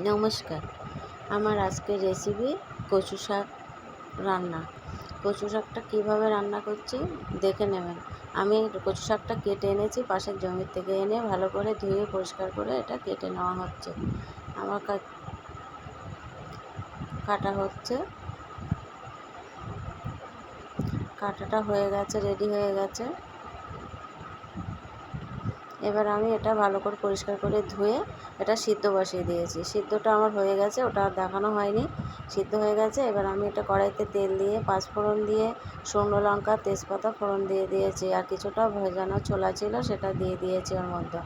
নমস্কার। আমার আজকের রেসিপি কচু শাক রান্না। কচু শাকটা কীভাবে রান্না করছি দেখে নেবেন। আমি কচু শাকটা কেটে এনেছি, পাশের জমির থেকে এনে ভালো করে ধুয়ে পরিষ্কার করে এটা কেটে নেওয়া হচ্ছে। আমার কাটা হচ্ছে। কাটাটা হয়ে গেছে রেডি হয়ে গেছে। এবার আমি এটা ভালো করে পরিষ্কার করে ধুয়ে এটা সিদ্ধ বসিয়ে দিয়েছি। সিদ্ধটা আমার হয়ে গেছে, ওটা আর দেখানো হয়নি। সিদ্ধ হয়ে গেছে, এবার আমি এটা কড়াইতে তেল দিয়ে পাঁচফোড়ন দিয়ে, শুকনো লঙ্কা, তেজপাতা ফোড়ন দিয়ে দিয়েছি, আর কিছুটা ভেজানো ছোলা ছিল সেটা দিয়ে দিয়েছি ওর মধ্যে।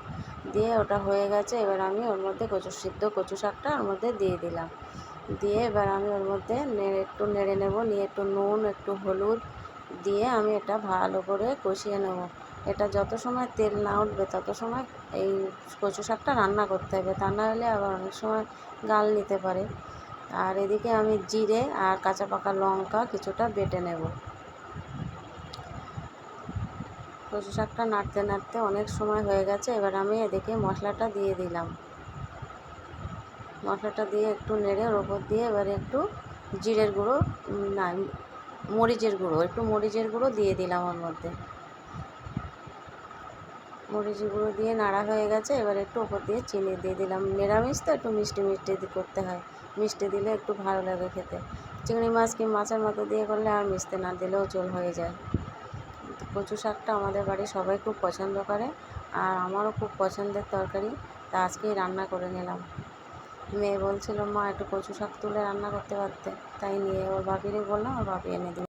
দিয়ে ওটা হয়ে গেছে, এবার আমি ওর মধ্যে কচু, সিদ্ধ কচু শাকটা ওর মধ্যে দিয়ে দিলাম। দিয়ে এবার আমি ওর মধ্যে নেড়ে, একটু নেড়ে নেব, নিয়ে একটু নুন, একটু হলুদ দিয়ে আমি এটা ভালো করে কষিয়ে নেব। এটা যত সময় তেল না উঠবে, তত সময় এই কচু শাকটা রান্না করতে হবে। তা না হলে আবার অনেক সময় গাল নিতে পারে। আর এদিকে আমি জিরে আর কাঁচা পাকা লঙ্কা কিছুটা বেটে নেব। কচু শাকটা নাড়তে নাড়তে অনেক সময় হয়ে গেছে, এবার আমি এদিকে মশলাটা দিয়ে দিলাম। মশলাটা দিয়ে একটু নেড়ে ওর ওপর দিয়ে এবারে একটু জিরের গুঁড়ো না, মরিচের গুঁড়ো, একটু মরিচের গুঁড়ো দিয়ে দিলাম ওর মধ্যে। মরিচ গুঁড়ো দিয়ে নাড়া হয়ে গেছে। এবার একটু ওপর দিয়ে চিনি দিয়ে দিলাম। নিরামিষ তো একটু মিষ্টি মিষ্টি করতে হয়। মিষ্টি দিলে একটু ভালো লাগে খেতে। চিংড়ি মাছ কি মাছের মতো দিয়ে করলে আর মিষ্টি না দিলেও চল হয়ে যায়। কচু শাকটা আমাদের বাড়ির সবাই খুব পছন্দ করে আর আমারও খুব পছন্দের তরকারি। তা আজকেই রান্না করে নিলাম। মেয়ে বলছিল, মা, একটু কচু শাক তুলে রান্না করতে পারতে? তাই নিয়ে ওর ভাবিরে বললাম, ওর ভাবি এনে দিল